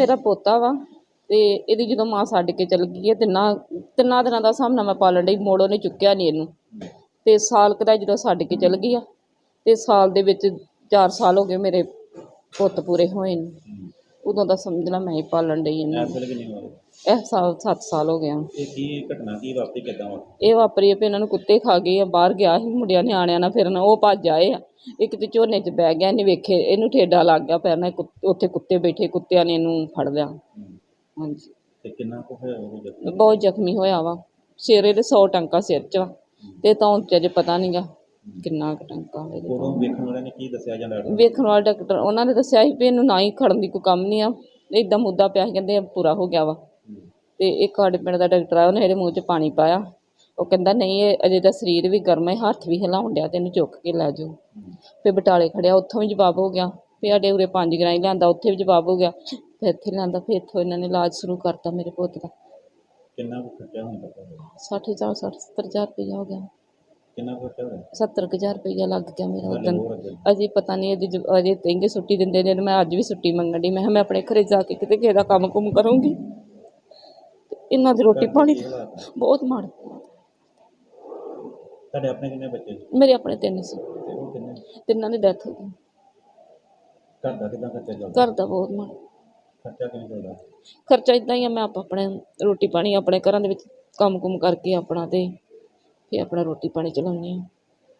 ਮੇਰਾ ਪੋਤਾ ਵਾ ਤੇ ਇਹਦੀ ਜਦੋਂ ਮਾਂ ਛੱਡ ਕੇ ਚਲ ਗਈ ਹੈ, ਤਿੰਨਾਂ ਤਿੰਨਾਂ ਦਿਨਾਂ ਦਾ ਸਾਹਮਣਾ ਮੈਂ ਪਾਲਣ ਡਈ, ਮੋੜੋ ਨੇ ਚੁੱਕਿਆ ਨਹੀਂ ਇਹਨੂੰ। ਤੇ ਸਾਲ ਕਦਾ ਜਦੋਂ ਛੱਡ ਕੇ ਚਲ ਗਈ ਆ, ਤੇ ਸਾਲ ਦੇ ਵਿੱਚ 4 ਸਾਲ ਹੋ ਗਏ ਮੇਰੇ ਪੁੱਤ ਪੂਰੇ ਹੋਏ ਨੇ। ਉਦੋਂ ਦਾ ਸਮਝਣਾ ਮੈਂ ਹੀ ਪਾਲਣ ਡਈ ਇਹਨੂੰ। ਇਹ ਸਾਲ 7 ਸਾਲ ਹੋ ਗਿਆ ਇਹ ਕੀ ਘਟਨਾ ਕੀ ਵਾਪਰੀ ਕਿੱਦਾਂ ਇਹ ਵਾਪਰੀ ਆ ਵੀ ਇਹਨਾਂ ਨੂੰ ਕੁੱਤੇ ਖਾ ਗਏ ਆ ਬਾਹਰ ਗਿਆ ਸੀ ਮੁੰਡਿਆਂ ਨਿਆਣਿਆਂ ਨਾਲ ਫਿਰਨ ਉਹ ਭੱਜ ਆਏ ਆ। ਇੱਕ ਤੇ ਝੋਨੇ 'ਚ ਬਹਿ ਗਿਆ ਇਹਨੇ ਵੇਖੇ ਇਹਨੂੰ ਠੇਡਾ ਲੱਗ ਗਿਆ ਪੈਰ ਨਾਲ ਕੁੱਤ- ਉੱਥੇ ਕੁੱਤੇ ਬੈਠੇ ਕੁੱਤਿਆਂ ਨੇ ਇਹਨੂੰ ਫੜ ਲਿਆ। ਹਾਂਜੀ। ਤੇ ਕਿੰਨਾ ਕੁ ਹੋਇਆ ਉਹ ਜਦ ਬਹੁਤ ਜ਼ਖਮੀ ਹੋਇਆ ਵਾ। ਸਿਰੇ ਦੇ 100 ਟੰਕਾ ਸਿਰ 'ਚ ਵਾ ਤੇ ਤਾਂ ਹੁਣ ਅਜੇ ਪਤਾ ਨਹੀਂਗਾ ਕਿੰਨਾ ਕੁ ਟੰਕਾ ਹੋਵੇ ਉਦੋਂ ਵੇਖਣ ਵਾਲਿਆਂ ਨੇ ਕੀ ਦੱਸਿਆ ਜਾਂ ਡਾਕਟਰ ਵੇਖਣ ਵਾਲੇ ਡਾਕਟਰ ਉਹਨਾਂ ਨੇ ਦੱਸਿਆ ਸੀ ਵੀ ਇਹਨੂੰ ਨਾ ਹੀ ਖੜਨ ਦੀ ਕੋਈ ਕੰਮ ਨਹੀਂ ਆ। ਇਦਾਂ ਮੁੱਦਾ ਪਿਆ ਸੀ ਕਹਿੰਦੇ ਪੂਰਾ ਹੋ ਗਿਆ ਵਾ। ਤੇ ਇੱਕ ਸਾਡੇ ਪਿੰਡ ਦਾ ਡਾਕਟਰ ਆ ਉਹਨੇ ਇਹਦੇ ਮੂੰਹ 'ਚ ਪਾਣੀ ਪਾਇਆ। ਉਹ ਕਹਿੰਦਾ ਨਹੀਂ ਇਹ ਅਜੇ ਤਾਂ ਸਰੀਰ ਵੀ ਗਰਮ ਹੈ ਹੱਥ ਵੀ ਹਿਲਾਉਣ ਡਿਆ ਤੇ ਇਹਨੂੰ ਚੁੱਕ ਕੇ ਲੈ ਜਾਓ। ਫਿਰ ਬਟਾਲੇ ਖੜਿਆ ਉੱਥੋਂ ਵੀ ਜਵਾਬ ਹੋ ਗਿਆ। ਫਿਰ ਸਾਡੇ ਉਰੇ ਪੰਜ ਗਰਾਈ ਲਿਆਂਦਾ ਉੱਥੇ ਵੀ ਜਵਾਬ ਹੋ ਗਿਆ। ਫਿਰ ਇੱਥੇ ਲਿਆਂਦਾ ਫਿਰ ਇੱਥੋਂ ਇਹਨਾਂ ਨੇ ਇਲਾਜ ਸ਼ੁਰੂ ਕਰਤਾ ਮੇਰੇ ਪੁੱਤ ਦਾ। ਕਿੰਨਾ ਕੁ ਖਰਚਾ ਹੁੰਦਾ ਤੁਹਾਡਾ? 60 ਹਜ਼ਾਰ 60 70 ਹਜ਼ਾਰ ਰੁਪਇਆ ਹੋ ਗਿਆ। ਕਿੰਨਾ ਕੁ ਖਰਚਾ ਹੋਇਆ? 70 ਕੁ ਹਜ਼ਾਰ ਰੁਪਇਆ ਲੱਗ ਗਿਆ ਮੇਰਾ ਹਾਲੇ ਉਦੋਂ ਹੋਰ ਅੱਗੇ। ਅਜੇ ਪਤਾ ਨਹੀਂ ਅਜੇ ਜ- ਅਜੇ ਛੁੱਟੀ ਦਿੰਦੇ ਨੇ ਮੈਂ ਅੱਜ ਵੀ ਛੁੱਟੀ ਮੰਗਣ ਦੀ ਮੈਂ ਕਿਹਾ ਮੈਂ ਆਪਣੇ ਘਰੇ ਜਾ ਕੇ ਕਿਤੇ ਕਿਸੇ ਦਾ ਕੰਮ ਕੁਮ ਕਰੂੰਗੀ। ਇਹਨਾਂ ਦੀ ਰੋਟੀ ਪਾਣੀ? ਬਹੁਤ ਮਾੜੇ। ਤੁਹਾਡੇ ਆਪਣੇ ਕਿੰਨੇ ਬੱਚੇ? ਸੀ ਮੇਰੇ ਆਪਣੇ ਤਿੰਨ ਸੀ। ਤੇ ਉਹ ਕਿੰਨੇ? ਤਿੰਨਾਂ ਦੀ ਡੈਥ ਹੋ ਗਈ। ਘਰ ਦਾ ਕਿੱਦਾਂ ਖਰਚਾ ਚੱਲਦਾ? ਘਰ ਦਾ ਬਹੁਤ ਮਾੜਾ। ਖਰਚਾ ਕਿਵੇਂ ਚੱਲਦਾ? ਖਰਚਾ ਇਦਾਂ ਹੀ ਆ ਮੈਂ ਆਪ ਆਪਣੇ ਰੋਟੀ ਪਾਣੀ ਆਪਣੇ ਘਰਾਂ ਦੇ ਵਿੱਚ ਕੰਮ ਕੁਮ ਕਰਕੇ ਆਪਣਾ ਤੇ ਫਿਰ ਆਪਣਾ ਰੋਟੀ ਪਾਣੀ ਚਲਾਉਂਦੀ ਹਾਂ।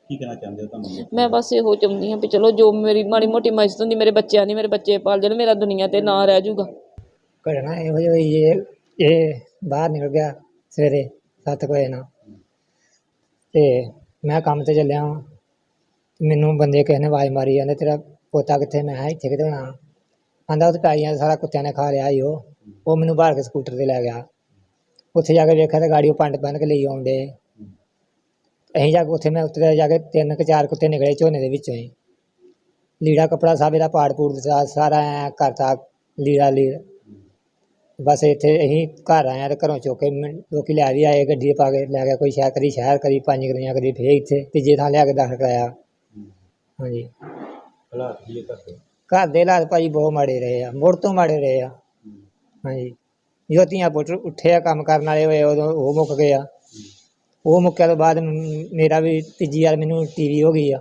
ਕੀ ਕਹਿਣਾ ਚਾਹੁੰਦੇ ਹੋ ਤੁਹਾਨੂੰ? ਮੈਂ ਬਸ ਇਹੋ ਚਾਹੁੰਦੀ ਹਾਂ ਵੀ ਚਲੋ ਜੋ ਮੇਰੀ ਮਾੜੀ ਮੋਟੀ ਮਦਦ ਹੁੰਦੀ ਮੇਰੇ ਬੱਚਿਆਂ ਦੀ ਮੇਰੇ ਬੱਚੇ ਪਾਲ ਜਾਣ ਮੇਰਾ ਦੁਨੀਆ ਤੇ ਨਾਂ ਰਹਿ ਜਾਊਗਾ। ਘਟਨਾ ਇਹੋ ਜਿਹੀ ਹੋਈ ਇਹ ਇਹ ਬਾਹਰ ਨਿਕਲ ਗਿਆ ਸਵੇਰੇ ਸੱਤ ਕੁ ਵਜੇ ਨਾਲ। ਤੇ ਮੈਂ ਕੰਮ ਤੇ ਚੱਲਿਆ ਵਾਂ। ਮੈਨੂੰ ਬੰਦੇ ਕਿਸੇ ਨੇ ਆਵਾਜ਼ ਮਾਰੀ ਜਾਂਦੇ ਤੇਰਾ ਪੋਤਾ ਕਿੱਥੇ? ਮੈਂ ਕਿਹਾ ਇੱਥੇ ਕਿਤੇ ਹੋਣਾ ਆਂਦਾ ਉੱਥੇ ਪੈਲੀਆਂ ਸਾਰਾ ਕੁੱਤਿਆਂ ਨੇ ਖਾ ਲਿਆ ਈ ਉਹ। ਉਹ ਮੈਨੂੰ ਬਾਹਰ ਕੇ ਸਕੂਟਰ ਤੇ ਲੈ ਗਿਆ। ਉੱਥੇ ਜਾ ਕੇ ਵੇਖਿਆ ਤਾਂ ਗਾੜੀ ਉਹ ਪੰਡ ਬੰਨ ਕੇ ਲਈ ਆਉਂਦੇ। ਅਸੀਂ ਜਾ ਕੇ ਉੱਥੇ ਮੈਂ ਉੱਤੇ ਜਾ ਕੇ ਤਿੰਨ ਕੁ ਚਾਰ ਕੁੱਤੇ ਨਿਕਲੇ ਝੋਨੇ ਦੇ ਵਿੱਚੋਂ ਹੀ। ਲੀੜਾ ਕਪੜਾ ਸਭ ਇਹਦਾ ਪਾੜ ਪੂੜ ਦਿੱਤਾ, ਸਾਰਾ ਐਂ ਕਰਤਾ ਲੀੜਾ ਲੀੜ ਬਸ ਇੱਥੇ ਅਸੀਂ ਘਰ ਹਾਂ ਤੇ ਘਰੋਂ ਚੁੱਕ ਕੇ ਮੈਂ- ਲੋਕੀ ਲੈ ਵੀ ਆਏ ਗੱਡੀ 'ਚ ਪਾ ਕੇ ਲੈ ਗਿਆ ਕੋਈ ਸ਼ਹਿਰ ਕਦੀ ਸ਼ਹਿਰ ਕਦੀ ਪੰਜ ਗਰੀਆਂ ਕਦੀ ਫੇਰ ਇੱਥੇ ਤੀਜੇ ਥਾਂ ਲਿਆ ਕੇ ਦਾਖਲ ਕਰਾਇਆ। ਹਾਂਜੀ। ਹਾਲਾਤ ਕੀ ਹੈ ਕਰਦੇ ਘਰ ਦੇ ਹਾਲਾਤ ਭਾਜੀ ਬਹੁਤ ਮਾੜੇ ਰਹੇ ਆ ਮੁੜ ਤੋਂ ਮਾੜੇ ਰਹੇ ਆ। ਹਾਂਜੀ। ਜਦੋਂ ਧੀਆਂ ਪੁੱਤ ਉੱਠੇ ਆ ਕੰਮ ਕਰਨ ਵਾਲੇ ਹੋਏ ਉਦੋਂ ਉਹ ਮੁੱਕ ਗਏ ਆ। ਉਹ ਮੁੱਕਿਆ ਤੋਂ ਬਾਅਦ ਮ- ਮੇਰਾ ਵੀ ਤੀਜੀ ਵਾਰ ਮੈਨੂੰ ਟੀਵੀ ਹੋ ਗਈ ਆ।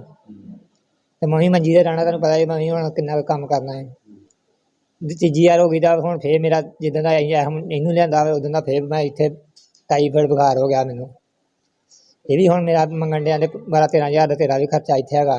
ਤੇ ਮੈਂ ਵੀ ਮੰਜੀ ਤੇ ਰਹਿਣਾ ਤੁਹਾਨੂੰ ਪਤਾ ਹੀ ਮੈਂ ਵੀ ਹੁਣ ਕਿੰਨਾ ਕੁ ਕੰਮ ਕਰਨਾ ਹੈ। ਤੀਜੀ ਵਾਰ ਹੋ ਗਈ ਤਾਂ ਹੁਣ ਫੇਰ ਮੇਰਾ ਜਿੱਦਾਂ ਦਾ ਇਹ ਹੁਣ ਇਹਨੂੰ ਲਿਆਂਦਾ ਵਾ ਉਦੋਂ ਦਾ ਫੇਰ ਮੈਂ ਇੱਥੇ ਟਾਈਫਾਇਡ ਬੁਖਾਰ ਹੋ ਗਿਆ ਮੈਨੂੰ। ਇਹ ਵੀ ਹੁਣ ਮੇਰਾ ਮੰਗਣ ਡਿਆਂ ਦੇ ਬਾਰਾਂ ਤੇਰਾਂ ਹਜ਼ਾਰ ਦਾ ਤੇਰਾ ਵੀ ਖਰਚਾ ਇੱਥੇ ਹੈਗਾ।